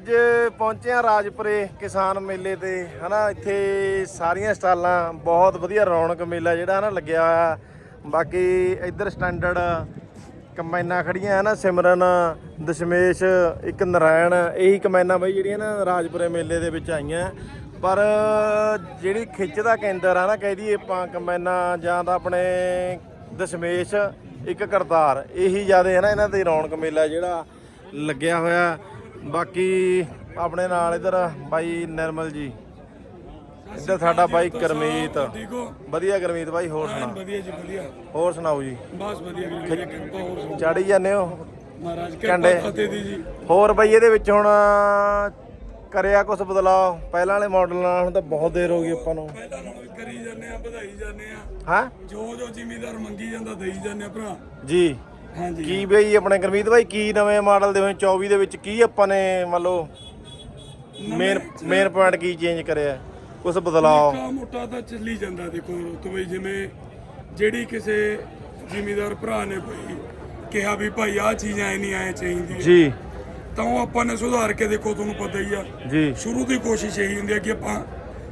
ਅੱਜ ਪਹੁੰਚੇ ਆ ਰਾਜਪੁਰੇ ਕਿਸਾਨ ਮੇਲੇ ਤੇ, ਹਨਾ, ਇੱਥੇ ਸਾਰੀਆਂ ਸਟਾਲਾਂ, ਬਹੁਤ ਵਧੀਆ ਰੌਣਕ ਮੇਲਾ ਜਿਹੜਾ, ਹਨਾ, ਲੱਗਿਆ ਹੋਇਆ। ਬਾਕੀ ਇੱਧਰ ਸਟੈਂਡਰਡ ਕੰਬਾਈਨਾਂ ਖੜੀਆਂ ਹਨਾ, ਸਿਮਰਨ, ਦਸ਼ਮੇਸ਼, ਇੱਕ ਨਾਰਾਇਣ, ਇਹੀ ਕੰਬਾਈਨਾਂ ਬਈ ਜਿਹੜੀਆਂ ਨਾ ਰਾਜਪੁਰੇ ਮੇਲੇ ਦੇ ਵਿੱਚ ਆਈਆਂ। ਪਰ ਜਿਹੜੀ ਖਿੱਚ ਦਾ ਕੇਂਦਰ ਆ ਨਾ, ਕਹਿ ਦਈਏ ਆਪਾਂ ਕੰਬਾਈਨਾਂ ਜਾਂ ਤਾਂ ਆਪਣੇ ਦਸ਼ਮੇਸ਼, ਇੱਕ ਕਰਤਾਰ, ਇਹੀ ਜ਼ਿਆਦਾ ਹੈ ਨਾ ਇਹਨਾਂ ਦੀ ਰੌਣਕ ਮੇਲਾ ਜਿਹੜਾ ਲੱਗਿਆ ਹੋਇਆ। ਬਾਕੀ ਆਪਣੇ ਨਾਲ ਇਧਰ ਬਾਈ ਨਿਰਮਲ ਜੀ ਇੱਧਰ ਸਾਡਾ ਬਾਈ ਕਰਮੀਤ। ਵਧੀਆ ਕਰਮੀਤ ਬਾਈ ਹੋਰ ਸੁਣਾ। ਵਧੀਆ ਜੀ ਵਧੀਆ। ਹੋਰ ਸੁਣਾਓ ਜੀ। ਬਸ ਵਧੀਆ ਵੀਰ ਜੀ ਕਿਰਪਾ ਹੋਰ ਸੁਣਾਓ। ਚਾੜੀ ਜਾਂਦੇ ਹੋ? ਮਹਾਰਾਜ। ਕਿਰਪਾ ਫਤਿਹ ਦੀ ਜੀ। ਹੋਰ ਬਾਈ ਇਹਦੇ ਵਿੱਚ ਹੁਣ ਕਰਿਆ ਕੁਝ ਬਦਲਾਅ? ਪਹਿਲਾਂ ਵਾਲੇ ਮਾਡਲ ਨਾਲ ਹੁਣ ਤਾਂ ਬਹੁਤ ਦੇਰ ਹੋ ਗਈ ਆਪਾਂ ਨੂੰ। ਪਹਿਲਾਂ ਨਾਲੋਂ ਵੀ ਕਰੀ ਜਾਂਦੇ ਆ ਵਧਾਈ ਜਾਂਦੇ ਆ। ਹਾਂ? ਜੋ ਜੋ ਜ਼ਿਮੀਦਾਰ ਮੰਗੀ ਜਾਂਦਾ ਦੇਈ ਜਾਂਦੇ ਆ ਭਰਾ। ਜੀ। ਕੀ ਬਈ ਆਪਣੇ ਗੁਰਮੀਤ ਬਾਈ ਕੀ ਨਵੇਂ ਮਾਡਲ ਦੇ ਵਿੱਚ 24 ਦੇ ਵਿੱਚ ਕੀ ਆਪਾਂ ਨੇ ਮੰਨ ਲਓ ਮੇਨ ਮੇਨ ਪੁਆਇੰਟ ਕੀ ਚੇਂਜ ਕਰਿਆ? ਕੁਝ ਬਦਲਾਅ ਨਿੱਕਾ ਮੋਟਾ ਤਾਂ ਚੱਲੀ ਜਾਂਦਾ ਦੇਖੋ ਤੁਮੇ ਜਿਵੇਂ ਜਿਹੜੀ ਕਿਸੇ ਜ਼ਿਮੀਦਾਰ ਭਰਾ ਨੇ ਕੋਈ ਕਿਹਾ ਵੀ ਭਾਈ ਆਹ ਚੀਜ਼ ਐ ਨਹੀਂ ਐ ਚਾਹੀਦੀ ਜੀ। ਤਾਂ ਉਹ ਆਪਾਂ ਨੇ ਸੁਧਾਰ ਕੇ ਦੇਖੋ ਤੁਹਾਨੂੰ ਪਤਾ ਹੀ ਆ। ਜੀ। ਸ਼ੁਰੂ ਦੀ ਕੋਸ਼ਿਸ਼ ਇਹੀ ਹੁੰਦੀ ਹੈ ਕਿ ਆਪਾਂ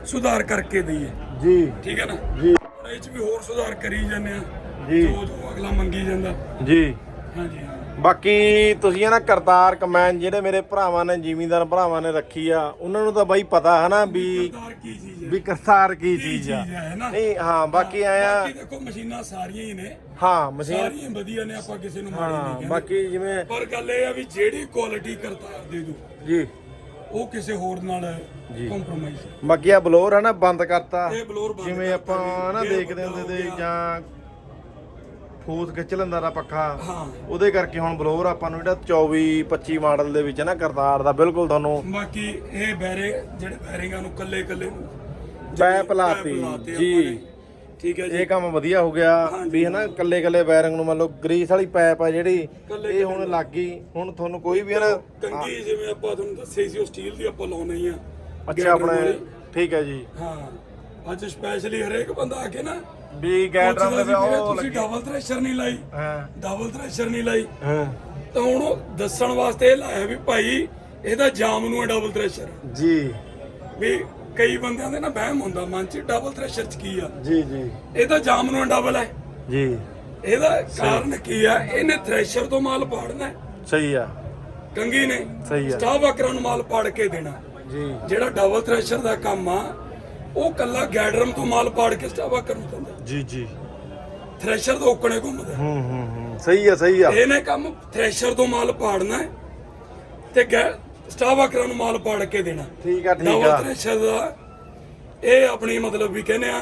ਸੁਧਾਰ ਕਰਕੇ ਦਈਏ। ਜੀ। ਠੀਕ ਹੈ ਨਾ? ਜੀ। ਇਹ ਚ ਵੀ ਹੋਰ ਸੁਧਾਰ ਕਰੀ ਜਾਂਦੇ ਆ। ਜੀ। ਜੋ ਜੋ ਅਗਲਾ ਮੰਗੀ ਜਾਂਦਾ। ਜੀ। ਹਾਂਜੀ ਬਾਕੀ ਤੁਸੀਂ ਇਹ ਨਾ ਕਰਤਾਰ ਕਮੈਨ ਜਿਹੜੇ ਮੇਰੇ ਭਰਾਵਾਂ ਨੇ ਜ਼ਿਮੀਂਦਾਰ ਭਰਾਵਾਂ ਨੇ ਰੱਖੀ ਆ ਉਹਨਾਂ ਨੂੰ ਤਾਂ ਬਾਈ ਪਤਾ ਹੈ ਨਾ ਵੀ ਸਰਦਾਰ ਕੀ ਚੀਜ਼ ਹੈ। ਵੀ ਕਰਤਾਰ ਕੀ ਚੀਜ਼ ਆ। ਚੀਜ਼ ਹੈ ਨਾ? ਨਹੀਂ ਹਾਂ ਬਾਕੀ ਆਇਆ ਬਾਕੀ ਦੇਖੋ ਮਸ਼ੀਨਾਂ ਸਾਰੀਆਂ ਹੀ ਨੇ। ਹਾਂ ਮਸ਼ੀਨ ਸਾਰੀਆਂ ਵਧੀਆ ਨੇ ਆਪਾਂ ਕਿਸੇ ਨੂੰ ਮਾੜੀ ਨਹੀਂ ਹਾਂ ਕਹਿੰਦੇ। ਬਾਕੀ ਜਿਵੇਂ ਪਰ ਗੱਲ ਇਹ ਆ ਵੀ ਜਿਹੜੀ ਕੁਆਲਿਟੀ ਕਰਤਾਰ ਦੇ ਦੋ ਜੀ। ਉਹ ਕਿਸੇ ਹੋਰ ਨਾਲ ਕੰਪਰੋਮਾਈਜ਼ ਬਾਕੀ ਆ ਬਲੋਰ ਹੈ ਨਾ ਬੰਦ ਕਰਤਾ। ਇਹ ਬਲੋਰ ਬੰਦ ਜਿਵੇਂ ਆਪਾਂ ਨਾ ਦੇਖਦੇ ਹੁੰਦੇ ਤੇ। ਜਾਂ ਫੂਸ ਖਿੱਚ ਲੈਂਦਾ ਦਾ ਪੱਖਾ। ਹਾਂ। ਉਹਦੇ ਕਰਕੇ ਹੁਣ ਬਲੋਰ ਆਪਾਂ ਨੂੰ ਜਿਹੜਾ 24 25 ਮਾਡਲ ਦੇ ਵਿੱਚ ਨਾ ਕਰਤਾਰ ਦਾ ਬਿਲਕੁਲ ਤੁਹਾਨੂੰ ਬਾਕੀ ਇਹ ਬੈਰੇ ਜਿਹੜੇ ਬੈਰਿੰਗਾਂ ਨੂੰ ਕੱਲੇ ਕੱਲੇ ਨੂੰ ਪੈਪ ਲਾਤੀ ਜੀ। ਠੀਕ ਹੈ ਜੀ। ਇਹ ਕੰਮ ਵਧੀਆ ਹੋ ਗਿਆ ਵੀ ਹਨਾ ਕੱਲੇ ਕੱਲੇ ਵਾਇਰਿੰਗ ਨੂੰ ਮੰਨ ਲਓ ਗਰੀਸ ਵਾਲੀ ਪਾਈਪ ਆ ਜਿਹੜੀ ਇਹ ਹੁਣ ਲੱਗ ਗਈ। ਹੁਣ ਤੁਹਾਨੂੰ ਕੋਈ ਵੀ ਨਾ ਕੰਗੀ ਜਿਵੇਂ ਆਪਾਂ ਤੁਹਾਨੂੰ ਦੱਸਿਆ ਸੀ ਉਹ ਸਟੀਲ ਦੀ ਆਪਾਂ ਲਾਉਣੀ ਹੀ ਆ। ਅੱਛਾ ਆਪਣੇ। ਠੀਕ ਹੈ ਜੀ। ਹਾਂ। ਅੱਜ ਸਪੈਸ਼ਲੀ ਹਰੇਕ ਬੰਦਾ ਆ ਕੇ ਨਾ ਵੀ ਗੈਡਰਾਂ ਪੁੱਛਦਾ ਦੇ ਸੀ ਵੀਰੇ ਉਹ ਤੁਸੀਂ ਲੱਗੀ। ਡਬਲ ਥ੍ਰੈਸ਼ਰ ਨਹੀਂ ਲਾਈ। ਹਾਂ। ਡਬਲ ਥ੍ਰੈਸ਼ਰ ਨਹੀਂ ਲਾਈ। ਹਾਂ। ਤਾਂ ਹੁਣ ਉਹ ਦੱਸਣ ਵਾਸਤੇ ਇਹ ਲਾਇਆ ਵੀ ਭਾਈ ਇਹਦਾ ਜਾਮ ਨੂੰ ਡਬਲ ਥ੍ਰੈਸ਼ਰ ਜੀ। ਵੀ ਕਈ ਬੰਦਿਆਂ ਦੇ ਨਾ ਵਹਿਮ ਹੁੰਦਾ ਮਨ 'ਚ ਡਬਲ ਥ੍ਰੈਸ਼ਰ 'ਚ ਕੀ ਆ? ਜੀ ਜੀ। ਇਹ ਤਾਂ ਜਾਮ ਨੂੰ ਡਬਲ ਹੈ। ਜੀ। ਇਹਦਾ ਕਾਰਨ ਕੀ ਆ? ਇਹਨੇ ਥ੍ਰੈਸ਼ਰ ਤੋਂ ਮਾਲ ਪਾੜਨਾ ਹੈ। ਸਹੀ ਆ। ਕੰਗੀ ਨੇ ਸਹੀ ਆ। ਸਟਾਫ ਵਰਕਰਾਂ ਨੂੰ ਮਾਲ ਪਾੜ ਕੇ ਦੇਣਾ। ਜੀ। ਜਿਹੜਾ ਡਬਲ ਥ੍ਰੈਸ਼ਰ ਦਾ ਕੰਮ ਆ ਉਹ ਕੱਲਾ ਗੈਡਰਮ ਤੋਂ ਮਾਲ ਪਾੜ ਕੇ ਸਟਾਫ ਵਰਕਰ ਨੂੰ ਦਿੰਦਾ ਜੀ ਜੀ। ਥ੍ਰੈਸ਼ਰ ਤੋਂ ਉੱਕਣੇ ਘੁੰਮਦਾ। ਹੂੰ ਹੂੰ ਹੂੰ। ਸਹੀ ਆ ਸਹੀ ਆ। ਇਹਨੇ ਕੰਮ ਥ੍ਰੈਸ਼ਰ ਤੋਂ ਮਾਲ ਪਾੜਨਾ ਹੈ ਤੇ ਸਟਾਫ ਵਰਕਰਾਂ ਨੂੰ ਮਾਲ ਪਾੜ ਕੇ ਦੇਣਾ। ਠੀਕ ਆ ਠੀਕ ਡਬਲ ਆ। ਥ੍ਰੈਸ਼ਰ ਦਾ ਇਹ ਆਪਣੀ ਮਤਲਬ ਵੀ ਕਹਿੰਦੇ ਆ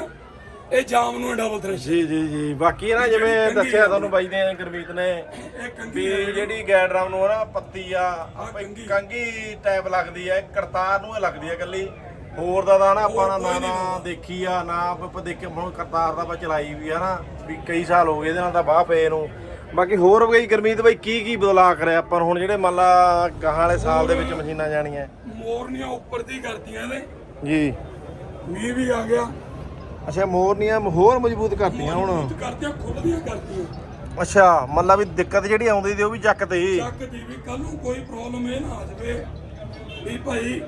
ਇਹ ਜਾਮ ਨੂੰ ਡਬਲ ਥ੍ਰੈਸ਼ਰ। ਜੀ ਜੀ ਜੀ। ਬਾਕੀ ਨਾ ਜਿਵੇਂ ਦੱਸਿਆ ਤੁਹਾਨੂੰ ਬਾਈ ਨੇ ਗੁਰਮੀਤ ਨੇ ਇਹ ਕੰਗੀ ਵੀ ਜਿਹੜੀ ਗੈਡਰਾਮ ਨੂੰ ਨਾ ਪੱਤੀ ਆ ਕੰਗੀ ਟਾਈਪ ਲੱਗਦੀ ਆ ਇਹ ਕਰਤਾਰ ਨੂੰ ਲੱਗਦੀ ਆ ਇਕੱਲੀ। ਹੋਰ ਦਾ ਤਾਂ ਨਾ ਆਪਾਂ ਨਾ ਨਾ ਨਾ ਦੇਖੀ ਆ ਨਾ ਆਪਾਂ ਦੇਖੇ ਹੁਣ ਕਰਤਾਰ ਦਾ ਆਪਾਂ ਚਲਾਈ ਵੀ ਆ ਨਾ ਵੀ ਕਈ ਸਾਲ ਹੋ ਗਏ ਇਹਦੇ ਨਾਲ ਤਾਂ ਬਾਹ ਪਏ ਨੂੰ। ਬਾਕੀ ਹੋਰ ਬਈ ਗੁਰਮੀਤ ਬਾਈ ਕੀ ਕੀ ਬਦਲਾਅ ਕਰਿਆ ਆਪਾਂ ਨੂੰ ਹੁਣ ਜਿਹੜੇ ਮੰਨ ਲਾ ਗਾਹਾਂ ਵਾਲੇ ਸਾਲ ਦੇ ਵਿੱਚ ਮਸ਼ੀਨਾਂ ਜਾਣੀਆਂ। ਮੋਰਨੀਆਂ ਉੱਪਰ ਦੀ ਕਰਤੀਆਂ ਇਹਦੇ ਜੀ। ਮੀਂਹ ਵੀ ਆ ਗਿਆ। ਅੱਛਾ ਮੋਰਨੀਆਂ ਹੋਰ ਮਜ਼ਬੂਤ ਕਰਤੀਆਂ ਹੁਣ। ਮਜ਼ਬੂਤ ਕਰਤੀਆਂ ਖੁੱਲਦੀਆਂ ਕਰਤੀਆਂ। ਅੱਛਾ ਮੰਨ ਲਾ ਵੀ ਦਿੱਕਤ ਜਿਹੜੀ ਆਉਂਦੀ ਸੀ ਉਹ ਵੀ ਚੱਕ ਤੇ ਚੱਕ ਦੀ ਵੀ ਕੱਲ ਨੂੰ ਕੋਈ ਪ੍ਰੋਬਲਮ ਇਹ ਨਾ ਆ ਜਾਵੇ। ਵੀ ਭਾਈ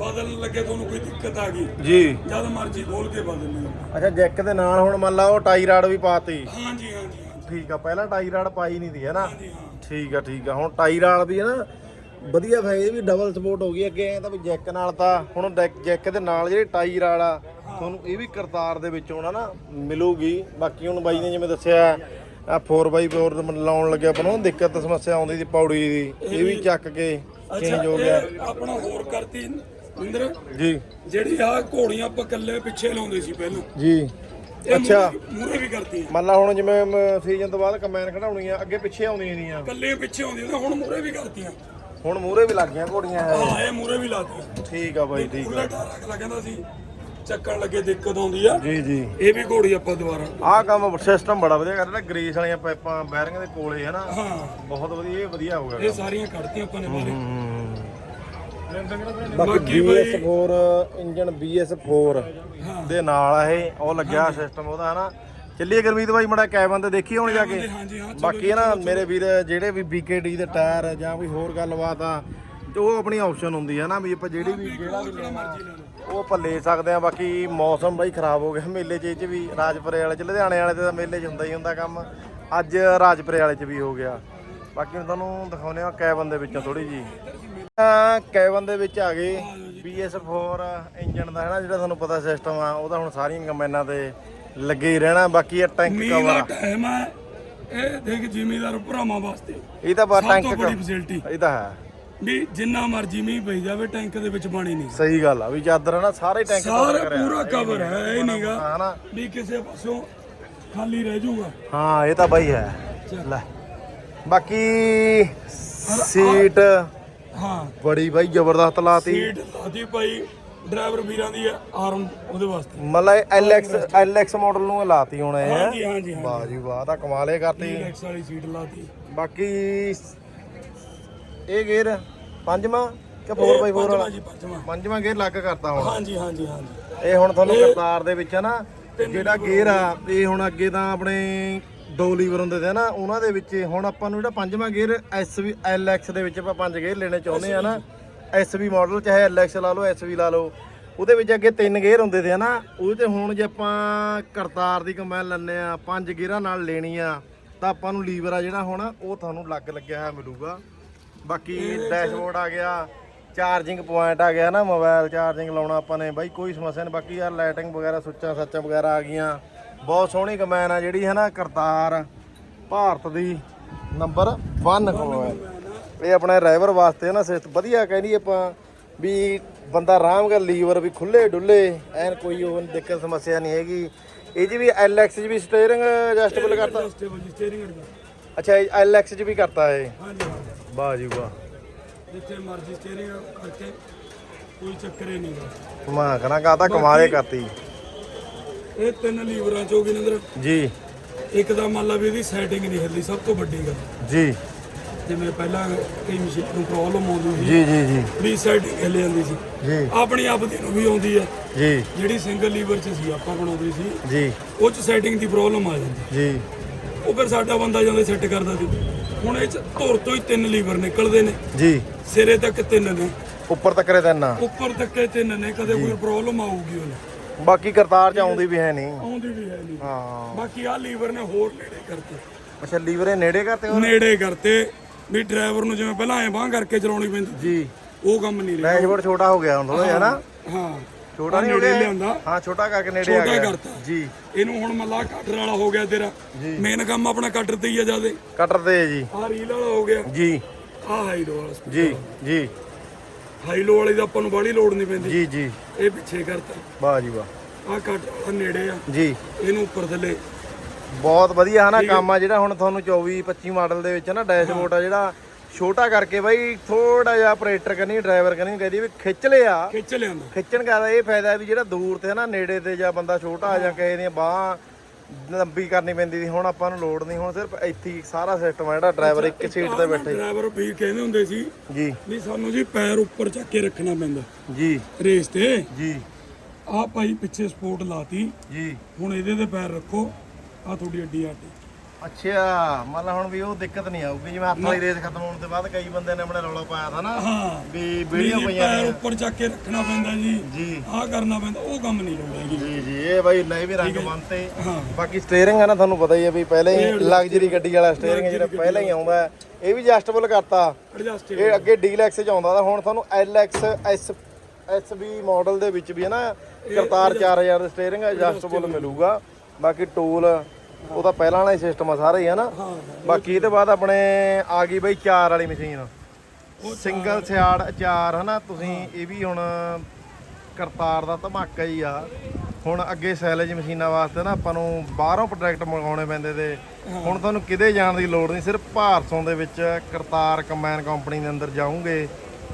ਬਦਲਣ ਲੱਗੇ ਤੁਹਾਨੂੰ ਕੋਈ ਦਿੱਕਤ ਆ ਗਈ? ਜੀ। ਜਦ ਮਰਜ਼ੀ ਖੋਲ ਕੇ ਬਦਲ ਲਿਓ ਅੱਛਾ ਜੈਕ ਦੇ ਨਾਲ ਹੁਣ ਮੰਨ ਲਾ ਉਹ ਟਾਈ ਰਾਡ ਵੀ ਪਾਤੀ। ਹਾਂਜੀ ਹਾਂਜੀ ਠੀਕ ਆ ਪਹਿਲਾਂ ਟਾਈ ਰਾਡ ਪਾਈ ਨਹੀਂ ਦੀ ਹੈ ਨਾ ਹਾਂਜੀ, ਹਾਂ। ਠੀਕ ਆ ਠੀਕ ਆ ਹੁਣ ਟਾਈ ਰਾਡ ਵੀ ਹੈ ਨਾ ਵਧੀਆ ਫਾਇਦੇ ਵੀ ਡਬਲ ਸਪੋਰਟ ਹੋ ਗਈ ਅੱਗੇ ਐ ਤਾਂ ਵੀ ਜੈਕ ਨਾਲ ਤਾਂ ਹੁਣ ਜੈਕ ਦੇ ਨਾਲ ਜਿਹੜੀ ਟਾਈ ਰਾਡ ਆ ਤੁਹਾਨੂੰ ਇਹ ਵੀ ਕਰਤਾਰ ਦੇ ਵਿੱਚ ਹੋਣਾ ਨਾ ਮਿਲੂਗੀ। ਬਾਕੀ ਹੁਣ ਬਾਈ ਨੇ ਜਿਵੇਂ ਦੱਸਿਆ ਆ 4x4 ਲਾਉਣ ਲੱਗਿਆ ਆਪਾਂ ਨੂੰ ਦਿੱਕਤ ਸਮੱਸਿਆ ਆਉਂਦੀ ਸੀ ਪੌੜੀ ਦੀ ਇਹ ਵੀ ਚੱਕ ਕੇ ਚੇਂਜ ਹੋ ਗਿਆ। ਆਪਣਾ ਹੋਰ ਕਰਤੀ ਇੰਦਰ ਜੀ। ਜਿਹੜੀ ਆ ਘੋੜੀਆਂ ਆਪਾਂ ਇਕੱਲੇ ਪਿੱਛੇ ਲਾਉਂਦੇ ਸੀ ਪਹਿਲਾਂ। ਜੀ। ਅੱਛਾ। ਮੂਰੇ ਵੀ ਕਰਤੀ ਮੰਨ ਲਾ ਹੁਣ ਜਿਵੇਂ ਸੀਜ਼ਨ ਤੋਂ ਬਾਅਦ ਕੰਬਾਈਨ ਖੜਾਉਣੀਆਂ ਅੱਗੇ ਪਿੱਛੇ ਆਉਂਦੀਆਂ ਨਹੀਂ ਆ ਇਕੱਲੇ ਪਿੱਛੇ ਆਉਂਦੀਆਂ ਹੁਣ ਮੂਰੇ ਵੀ ਕਰਤੀਆਂ। ਹੁਣ ਮੂਰੇ ਵੀ ਲੱਗ ਗਈਆਂ ਘੋੜੀਆਂ ਹੈ ਇਹ ਮੂਰੇ ਵੀ ਲਾਤੀਆਂ ਠੀਕ ਆ ਬਾਈ ਠੀਕ ਆ। ਕਹਿੰਦਾ ਸੀ ਚੱਕਣ ਲੱਗੇ ਦਿੱਕਤ ਆਉਂਦੀ ਆ। ਜੀ ਜੀ। ਇਹ ਵੀ ਘੋੜੀ ਆਪਾਂ ਦੁਬਾਰਾ। ਆਹ ਕੰਮ ਸਿਸਟਮ ਬੜਾ ਵਧੀਆ ਕਰਦਾ ਗਰੀਸ ਵਾਲੀਆਂ ਪਾਈਪਾਂ ਬੈਰਿੰਗ ਦੇ ਕੋਲੇ ਹੈ। ਨਾ ਬਹੁਤ ਵਧੀਆ ਇਹ ਵਧੀਆ ਹੋ ਗਿਆ ਇਹ ਸਾਰੀਆਂ ਕੱਢਤੀਆਂ ਆਪਾਂ ਨੇ ਬਾਰੇ ਬਾਕੀ BS4 ਇੰਜਨ BS4 ਹਾਂ। ਦੇ ਨਾਲ ਆ ਇਹ ਉਹ ਲੱਗਿਆ ਸਿਸਟਮ ਉਹਦਾ ਹਨਾ? ਚੱਲੀਏ ਗੁਰਮੀਤ ਬਾਈ ਮੜਾ ਕੈਬਨ ਤੇ ਦੇਖੀ ਹੁਣ ਜਾ ਕੇ? ਹਾਂ ਬਾਕੀ ਨਾ ਮੇਰੇ ਵੀਰ ਜਿਹੜੇ ਵੀ BKD ਦੇ ਟਾਇਰ ਜਾਂ ਵੀ ਹੋਰ ਗੱਲਬਾਤ ਆ ਜੋ ਆਪਣੀ ਆਪਸ਼ਨ ਹੁੰਦੀ ਹੈ ਨਾ ਵੀ ਆਪਾਂ ਜਿਹੜੀ ਵੀ ਜਿਹੜਾ ਵੀ ਲੈਣਾ ਉਹ ਆਪਾਂ ਲੈ ਸਕਦੇ ਆ। ਬਾਕੀ ਮੌਸਮ ਬਾਈ ਖਰਾਬ ਹੋ ਗਿਆ ਮੇਲੇ 'ਚ ਇਹ 'ਚ ਵੀ ਰਾਜਪੁਰੇ ਵਾਲੇ 'ਚ ਲੁਧਿਆਣੇ ਵਾਲੇ ਤੇ ਤਾਂ ਮੇਲੇ 'ਚ ਹੁੰਦਾ ਹੀ ਹੁੰਦਾ ਕੰਮ। ਅੱਜ ਰਾਜਪੁਰੇ ਵਾਲੇ 'ਚ ਵੀ ਹੋ ਗਿਆ। ਬਾਕੀ ਹੁਣ ਤੁਹਾਨੂੰ ਦਿਖਾਉਂਦੇ ਆ ਕੈਬਨ ਦੇ ਵਿੱਚੋਂ ਥੋੜੀ ਜੀ ਕੈਬਨ ਦੇ ਵਿੱਚ ਆ ਗਏ। BS4 ਇੰਜਨ ਦਾ ਹੈ ਨਾ ਜਿਹੜਾ ਤੁਹਾਨੂੰ ਪਤਾ ਸਿਸਟਮ ਆ ਉਹਦਾ ਹੁਣ ਸਾਰੀਆਂ ਕੰਬਾਈਨਾਂ ਤੇ ਲੱਗੇ ਹੀ ਰਹਿਣਾ ਬਾਕੀ ਇਹ ਟੈਂਕ ਮੀਂਹ ਦਾ ਕਵਰ ਟਾਈਮ ਹੈ ਇਹ ਦੇਖ ਜ਼ਿਮੀਦਾਰ ਭਰਾਵਾਂ ਵਾਸਤੇ। ਇਹ ਤਾਂ ਸਭ ਟੈਂਕ ਤੋਂ ਬੜੀ ਇਹ ਤਾਂ ਹੈ। ਵੀ ਜਿੰਨਾ ਮਰਜ਼ੀ ਮੀਂਹ ਪਈ ਜਾਵੇ ਟੈਂਕ ਦੇ ਵਿੱਚ ਪਾਣੀ ਨਹੀਂ। ਸਹੀ ਗੱਲ ਆ ਵੀ ਚਾਦਰ ਹੈ ਨਾ ਸਾਰੇ ਟੈਂਕ ਸਾਰਾ cover ਕਰਿਆ। ਪੂਰਾ ਕਵਰ ਹੈ ਇਹ ਨਹੀਂਗਾ ਹਾਂ ਨਾ ਵੀ ਕਿਸੇ ਪਾਸੋਂ ਖਾਲੀ ਰਹਿ ਜਾਊਗਾ। ਹਾਂ ਇਹ ਤਾਂ ਬਾਈ ਹੈ। ਲੈ। ਬਾਕੀ ਸੀਟ ਹਾਂ। ਬੜੀ ਬਾਈ ਜ਼ਬਰਦਸਤ ਲਾਤੀ। ਸੀਟ ਲਾਦੀ ਭਾਈ ਡਰਾਈਵਰ ਵੀਰਾਂ ਦੀ ਆਰਮ ਉਹਦੇ ਵਾਸਤੇ। ਮਤਲਬ LX LX ਮਾਡਲ ਨੂੰ ਇਹ ਲਾਤੀ ਹੁਣ ਇਹ ਹਾਂਜੀ ਹਾਂਜੀ ਵਾਹ ਜੀ ਵਾਹ ਤਾਂ ਕਮਾਲੇ ਕਰਤੀ। ਐਕਸ ਵਾਲੀ ਸੀਟ ਲਾਤੀ। ਬਾਕੀ ਇਹ ਗੇਅਰ ਪੰਜਵਾਂ ਕਿ 4x4 ਵਾਲਾ ਜੀ ਪੰਜਵਾਂ। ਪੰਜਵਾਂ ਗੇਅਰ ਲੱਗ ਕਰਤਾ ਹੁਣ। ਹਾਂਜੀ ਹਾਂਜੀ ਹਾਂਜੀ। ਇਹ ਹੁਣ ਤੁਹਾਨੂੰ ਕਰਤਾਰ ਦੇ ਵਿੱਚ ਹੈ ਨਾ ਜਿਹੜਾ ਗੇਅਰ ਆ ਇਹ ਹੁਣ ਅੱਗੇ ਤਾਂ ਆਪਣੇ ਦੋ ਲੀਵਰ ਹੁੰਦੇ ਸੀ ਨਾ ਉਹਨਾਂ ਦੇ ਵਿੱਚ ਹੁਣ ਆਪਾਂ ਨੂੰ ਜਿਹੜਾ ਪੰਜਵਾਂ ਗੇਅਰ SV LX ਦੇ ਵਿੱਚ ਆਪਾਂ ਪੰਜ ਗੇਅਰ ਲੈਣੇ ਚਾਹੁੰਦੇ ਆ ਨਾ। SV ਮਾਡਲ ਚਾਹੇ LX ਲਾ ਲਓ SV ਲਾ ਲਓ। ਉਹਦੇ ਵਿੱਚ ਅੱਗੇ ਤਿੰਨ ਗੇਅਰ ਹੁੰਦੇ ਸੀ ਨਾ ਉਹਦੇ ਤੇ ਹੁਣ ਜੇ ਆਪਾਂ ਕਰਤਾਰ ਦੀ ਕੰਬਾਈਨ ਲੈਣੇ ਆ ਪੰਜ ਗੇਅਰਾਂ ਨਾਲ ਲੈਣੀ ਆ ਤਾਂ ਆਪਾਂ ਨੂੰ ਲੀਵਰ ਆ ਜਿਹੜਾ ਹੁਣ ਉਹ ਤੁਹਾਨੂੰ ਲੱਗ ਲੱਗਿਆ ਹੋਇਆ ਮਿਲੂਗਾ। ਬਾਕੀ ਡੈਸ਼ਬੋਰਡ ਆ ਗਿਆ ਚਾਰਜਿੰਗ ਪੁਆਇੰਟ ਆ ਗਿਆ ਨਾ ਮੋਬਾਈਲ ਚਾਰਜਿੰਗ ਲਾਉਣਾ ਆਪਾਂ ਨੇ। ਬਾਈ ਕੋਈ ਸਮੱਸਿਆ ਨਹੀਂ ਬਾਕੀ ਯਾਰ ਲਾਈਟਿੰਗ ਵਗੈਰਾ ਸੁੱਚਾਂ ਸੱਚਾਂ ਵਗੈਰਾ ਆ ਗਈਆਂ। ਬਹੁਤ ਸੋਹਣੀ ਕਮੈਨ ਆ ਜਿਹੜੀ ਹੈ ਨਾ ਕਰਤਾਰ ਭਾਰਤ ਦੀ ਨੰਬਰ 1 ਕਮੈਨ ਇਹ ਆਪਣੇ ਡਰਾਈਵਰ ਵਾਸਤੇ ਨਾ ਸਿਸਟ ਵਧੀਆ ਕਹਿੰਦੀ ਆਪਾਂ ਵੀ ਬੰਦਾ ਆਰਾਮ ਕਰ ਲੀਵਰ ਵੀ ਖੁੱਲੇ ਡੁੱਲੇ ਐਨ ਕੋਈ ਉਹ ਦਿੱਕਤ ਸਮੱਸਿਆ ਨਹੀਂ ਹੈਗੀ। ਇਹ 'ਚ ਵੀ LX 'ਚ ਵੀ ਸਟੀਅਰਿੰਗ ਐਡਜਸਟੇਬਲ ਕਰਤਾ? ਜੀ ਅੱਛਾ LX 'ਚ ਵੀ ਕਰਤਾ ਇਹ? ਵਾਹ ਜੀ ਵਾਹ। ਜਿੱਥੇ ਮਰਜ਼ੀ ਸਟੀਅਰਿੰਗ ਕਰਕੇ ਕੋਈ ਚੱਕਰ ਹੀ ਨਹੀਂਗਾ ਮੈਂ ਕਹਣਾ ਕਾ ਤਾਂ ਕਮਾਲੇ ਕਰਤੀ। ਇਹ ਤਿੰਨ ਲੀਵਰਾਂ ਚ ਹੋ ਨੰਦਰ ਜੀ। ਇੱਕ ਦਾ ਮੰਨ ਲਾ ਵੀ ਇਹਦੀ ਸੈਟਿੰਗ ਨਹੀਂ ਹਿੱਲਦੀ ਸਭ ਤੋਂ ਵੱਡੀ ਗੱਲ। ਜੀ। ਜਿਵੇਂ ਪਹਿਲਾਂ ਕਈ ਮਸ਼ੀਨ ਨੂੰ ਪ੍ਰੋਬਲਮ ਆਉਂਦੀ ਸੀ ਜੀ ਜੀ ਜੀ। ਵੀ ਸੈਟਿੰਗ ਹਿੱਲ ਜਾਂਦੀ ਸੀ। ਜੀ। ਆਪਣੀ ਆਪ ਦੀ ਨੂੰ ਵੀ ਆਉਂਦੀ ਹੈ। ਜੀ। ਜਿਹੜੀ ਸਿੰਗਲ ਲੀਵਰ ਚ ਸੀ ਆਪਾਂ ਬਣਾਉਂਦੇ ਸੀ ਜੀ। ਉਹ ਚ ਸੈਟਿੰਗ ਦੀ ਪ੍ਰੋਬਲਮ ਆ ਜਾਂਦੀ। ਜੀ। ਉਹ ਫਿਰ ਸਾਡਾ ਬੰਦਾ ਜਾਂਦਾ ਸੈੱਟ ਕਰਦਾ ਸੀ ਹੁਣ ਇਹ ਚ ਧੁਰ ਤੋਂ ਹੀ ਤਿੰਨ ਲੀਵਰ ਨਿਕਲਦੇ ਨੇ। ਜੀ। ਸਿਰੇ ਤੱਕ ਤਿੰਨ ਨੇ। ਉੱਪਰ ਤੱਕ ਰੇ ਤੈਨਾਂ ਉੱਪਰ ਤੱਕ ਇਹ ਤਿੰਨ ਨੇ ਕਦੇ ਕੋਈ ਪ੍ਰੋਬਲਮ ਆਊਗੀ ਉਹਨੂੰ। ਬਾਕੀ ਕਰਤਾਰ ਚ ਆਉਂਦੀ ਵੀ ਹੈ ਨਹੀਂ। ਆਉਂਦੀ ਵੀ ਹੈ ਨਹੀਂ। ਹਾਂ। ਬਾਕੀ ਆ ਲੀਵਰ ਨੇ ਹੋਰ ਨੇੜੇ ਕਰਤੇ। ਅੱਛਾ ਲੀਵਰੇ ਨੇੜੇ ਕਰਤੇ ਹੋਰ? ਨੇੜੇ ਕਰਤੇ। ਵੀ ਡਰਾਈਵਰ ਨੂੰ ਜਿਵੇਂ ਪਹਿਲਾਂ ਐ ਬਾਹ ਕਰਕੇ ਚਲਾਉਣੀ ਪੈਂਦੀ। ਜੀ। ਉਹ ਕੰਮ ਨਹੀਂ ਰਿਹਾ। ਡੈਸ਼ਬੋਰਡ ਛੋਟਾ ਹੋ ਗਿਆ ਹੁਣ ਥੋੜਾ ਜਿਹਾ ਨਾ। ਹਾਂ। ਛੋਟਾ ਨਹੀਂ ਹੋ ਨੇੜੇ ਲਿਆਂਦਾ। ਹਾਂ ਛੋਟਾ ਕਰਕੇ ਨੇੜੇ ਆ ਛੋਟਾ ਗਿਆ। ਕਰਤਾ। ਜੀ। ਇਹਨੂੰ ਹੁਣ ਮੱਲਾ ਕਟਰ ਵਾਲਾ ਹੋ ਗਿਆ ਤੇਰਾ। ਮੇਨ ਕੰਮ ਆਪਣਾ ਕਟਰ ਤੇ ਹੀ ਆ ਜਿਆਦੇ। ਕਟਰ ਤੇ ਜੀ। ਆ ਰੀਲ ਵਾਲਾ ਹੋ ਗਿਆ। ਜੀ। ਆ ਹਾਈ ਵਾਲਾ ਜੀ ਜੀ। ਹਾਈ ਲੋ ਵਾਲੀ ਦਾ ਆਪਾਂ ਨੂੰ ਬਾਹਲੀ ਲੋਡ ਨਹੀਂ ਪੈਂਦੀ। ਜੀ ਜੀ। ਇਹ ਪਿੱਛੇ ਕਰਤਾ। ਵਾਹ ਜੀ ਵਾਹ। ਆ ਕਟਰ ਵਾਲਾ ਨੇੜੇ ਆ। ਜੀ। ਇਹਨੂੰ ਉੱਪਰ ਥੱਲੇ। ਬਹੁਤ ਵਧੀਆ ਹੈ ਨਾ ਕੰਮ ਆ ਜਿਹੜਾ ਹੁਣ ਤੁਹਾਨੂੰ 24 25 ਮਾਡਲ ਦੇ ਵਿੱਚ ਨਾ ਡੈਸ਼ਬੋਰਡ ਆ ਜਿਹੜਾ ਛੋਟਾ ਕਰਕੇ ਬਾਈ ਥੋੜਾ ਜਿਹਾ ਆਪਰੇਟਰ ਕਰਨੀ ਡਰਾਈਵਰ ਕਰਨੀ ਕਹਦੀ ਵੀ ਖਿੱਚ ਲਿਆ। ਖਿੱਚ ਲਿਆਂਦਾ। ਖਿੱਚਣ ਦਾ ਇਹ ਫਾਇਦਾ ਵੀ ਜਿਹੜਾ ਦੂਰ ਤੇ ਨਾ ਨੇੜੇ ਤੇ ਜਾਂ ਬੰਦਾ ਛੋਟਾ ਜਾਂ ਕਿਸੇ ਦੀਆਂ ਬਾਹ ਲੰਬੀ ਕਰਨੀ ਪੈਂਦੀ ਸੀ ਹੁਣ ਆਪਾਂ ਨੂੰ ਲੋਡ ਨਹੀਂ ਹੁਣ ਸਿਰਫ ਇੱਥੇ ਹੀ ਸਾਰਾ ਸਿਸਟਮ ਆ ਜਿਹੜਾ ਡਰਾਈਵਰ ਇੱਕ ਸੀਟ ਤੇ ਬੈਠੇ। ਡਰਾਈਵਰ ਵੀ ਕਹਿੰਦੇ ਹੁੰਦੇ ਸੀ ਜੀ। ਵੀ ਸਾਨੂੰ ਜੀ ਪੈਰ ਉੱਪਰ ਚੱਕ ਕੇ ਰੱਖਣਾ ਪੈਂਦਾ। ਜੀ। ਰੇਸ ਤੇ। ਜੀ। ਆ ਭਾਈ ਪਿੱਛੇ ਸਪੋਰਟ ਲਾਤੀ। ਜੀ। ਹੁਣ ਇਹਦੇ ਤੇ ਪੈਰ ਰੱਖੋ। ਆ ਤੁਹਾਡੀ ਅੱਡੀ ਆਟੀ। ਅੱਛਾ ਮਤਲਬ ਹੁਣ ਵੀ ਉਹ ਦਿੱਕਤ ਨਹੀਂ ਆਊਗੀ ਜਿਵੇਂ ਹੱਥ ਵਾਲੀ ਰੇਸ ਖਤਮ ਹੋਣ ਤੋਂ ਬਾਅਦ ਕਈ ਬੰਦੇ ਨੇ ਆਪਣੇ ਰੌਲਾ ਪਾਇਆ ਥਾ ਨਾ ਹਾਂ। ਵੀ ਵੀਡੀਓ ਜੀ ਪਈਆਂ ਪੈਰ ਨੇ। ਉੱਪਰ ਚੱਕ ਕੇ ਰੱਖਣਾ ਪੈਂਦਾ ਜੀ। ਜੀ। ਆ ਕਰਨਾ ਪੈਂਦਾ ਉਹ ਕੰਮ ਨਹੀਂ ਲੋੜ ਹੈਗੀ ਜੀ ਜੀ ਇਹ ਬਾਈ ਨਹੀਂ ਵੀ ਰੰਗ ਬੰਨਤੇ। ਹਾਂ। ਬਾਕੀ ਸਟੀਅਰਿੰਗ ਹੈ ਨਾ ਤੁਹਾਨੂੰ ਪਤਾ ਹੀ ਹੈ ਵੀ ਪਹਿਲੇ ਹੀ ਲਗਜ਼ਰੀ ਗੱਡੀ ਵਾਲਾ ਸਟੀਅਰਿੰਗ ਜਿਹੜਾ ਪਹਿਲਾਂ ਹੀ ਆਉਂਦਾ ਹੈ, ਇਹ ਵੀ ਐਡਜਸਟੇਬਲ ਕਰਤਾ। ਐਡਜਸਟ ਇਹ ਅੱਗੇ ਡੀਲੈਕਸ ਚ ਆਉਂਦਾ ਤਾਂ ਹੁਣ ਤੁਹਾਨੂੰ LX S SB ਮਾਡਲ ਦੇ ਵਿੱਚ ਵੀ ਹੈ ਨਾ ਕਰਤਾਰ 4000 ਦਾ ਸਟੀਅਰਿੰਗ ਐਡਜਸਟੇਬਲ ਮਿਲੂਗਾ। ਬਾਕੀ ਟੂਲ ਉਹ ਤਾਂ ਪਹਿਲਾਂ ਵਾਲਾ ਹੀ ਸਿਸਟਮ ਆ ਸਾਰਾ ਹੀ ਹੈ ਨਾ। ਹਾਂ ਬਾਕੀ ਇਹਦੇ ਬਾਅਦ ਆਪਣੇ ਆ ਗਈ ਬਈ ਚਾਰ ਵਾਲੀ ਮਸ਼ੀਨ ਸਿੰਗਲ ਸਿਆੜ ਅਚਾਰ ਹਨਾ? ਤੁਸੀਂ ਇਹ ਵੀ ਹੁਣ ਕਰਤਾਰ ਦਾ ਧਮਾਕਾ ਹੀ ਆ। ਹੁਣ ਅੱਗੇ ਸੈਲੇਜ ਮਸ਼ੀਨਾਂ ਵਾਸਤੇ ਨਾ ਆਪਾਂ ਨੂੰ ਬਾਹਰੋਂ ਪ੍ਰੋਡਕਟ ਮੰਗਾਉਣੇ ਪੈਂਦੇ ਤੇ ਹੁਣ ਤੁਹਾਨੂੰ ਕਿਤੇ ਜਾਣ ਦੀ ਲੋੜ ਨਹੀਂ ਸਿਰਫ ਭਾਰਤੋਂ ਦੇ ਵਿੱਚ ਕਰਤਾਰ ਕੰਬਾਈਨ ਕੰਪਨੀ ਦੇ ਅੰਦਰ ਜਾਓਗੇ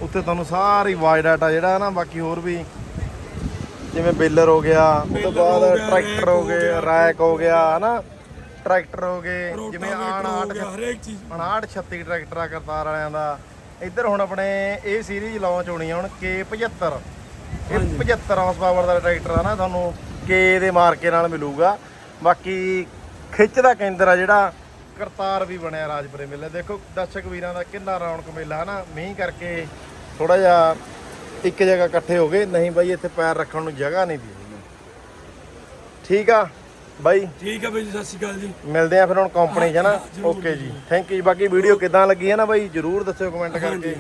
ਉੱਥੇ ਤੁਹਾਨੂੰ ਸਾਰੀ ਵਾਈਡ ਡਾਟਾ ਜਿਹੜਾ ਨਾ ਬਾਕੀ ਹੋਰ ਵੀ ਜਿਵੇਂ ਬੇਲਰ ਹੋ ਗਿਆ ਉਸ ਤੋਂ ਬਾਅਦ ਟਰੈਕਟਰ ਹੋ ਰੈਕ ਹੋ ਗਏ ਗਿਆ, ਰੈਕ ਹੋ ਗਿਆ ਹਨਾ? ਟਰੈਕਟਰ ਹੋ ਗਏ ਜਿਵੇਂ ਆਣ ਗਿਆ ਹਰੇਕ ਚੀਜ਼। 59 36 ਟਰੈਕਟਰ ਆ ਕਰਤਾਰ ਵਾਲਿਆਂ ਦਾ। ਇੱਧਰ ਹੁਣ ਆਪਣੇ ਇਹ ਸੀਰੀਜ਼ ਲਾਂਚ ਹੋਣੀ ਆ ਹੁਣ K75 ਇਹ 75 ਹਾਰਸ ਪਾਵਰ ਦਾ ਟਰੈਕਟਰ ਆ ਨਾ ਤੁਹਾਨੂੰ K ਦੇ ਮਾਰਕੇ ਨਾਲ ਮਿਲੂਗਾ। ਬਾਕੀ ਖਿੱਚ ਦਾ ਕੇਂਦਰ ਆ ਜਿਹੜਾ ਕਰਤਾਰ ਵੀ ਬਣਿਆ ਰਾਜਪੁਰੇ ਮੇਲੇ। ਦੇਖੋ ਦਰਸ਼ਕ ਵੀਰਾਂ ਦਾ ਕਿੰਨਾ ਰੌਣਕ ਮੇਲਾ ਹਨਾ? ਮੀਂਹ ਕਰਕੇ ਥੋੜਾ ਜਿਹਾ ਇੱਕ ਜਗ੍ਹਾ ਇਕੱਠੇ ਹੋ ਗਏ। ਨਹੀਂ ਬਾਈ ਇੱਥੇ ਪੈਰ ਰੱਖਣ ਨੂੰ ਜਗ੍ਹਾ ਨਹੀਂ ਦੀ ਠੀਕ ਆ? ਬਾਈ। ਠੀਕ ਹੈ ਬਾਈ ਜੀ ਸਤਿ ਸ਼੍ਰੀ ਅਕਾਲ ਜੀ। ਮਿਲਦੇ ਆ ਫਿਰ ਹੁਣ ਕੰਪਨੀ 'ਚ ਨਾ? ਓਕੇ ਜੀ। ਥੈਂਕ ਯੂ ਬਾਕੀ ਵੀਡੀਓ ਕਿਦਾਂ ਲੱਗੀ ਹੈ ਨਾ ਬਾਈ? ਜਰੂਰ ਦੱਸਿਓ ਕਮੈਂਟ ਕਰਕੇ।